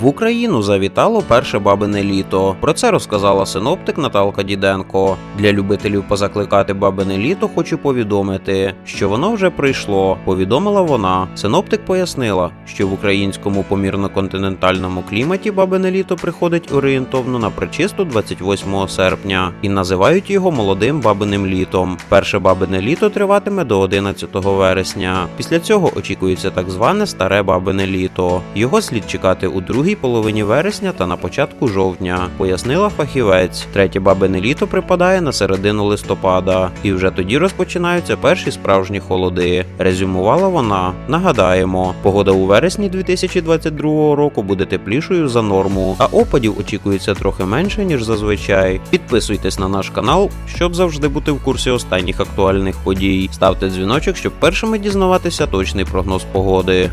В Україну завітало перше бабине літо. Про це розказала синоптик Наталка Діденко. Для любителів позакликати бабине літо хочу повідомити, що воно вже прийшло. Повідомила вона. Синоптик пояснила, що в українському помірно-континентальному кліматі бабине літо приходить орієнтовно на причисту 28 серпня і називають його молодим бабиним літом. Перше бабине літо триватиме до 11 вересня. Після цього очікується так зване старе бабине літо. Його слід чекати у другій половині вересня та на початку жовтня, пояснила фахівець. Третє бабине літо припадає на середину листопада, і вже тоді розпочинаються перші справжні холоди. Резюмувала вона. Нагадаємо, погода у вересні 2022 року буде теплішою за норму, а опадів очікується трохи менше ніж зазвичай. Підписуйтесь на наш канал, щоб завжди бути в курсі останніх актуальних подій. Ставте дзвіночок, щоб першими дізнаватися точний прогноз погоди.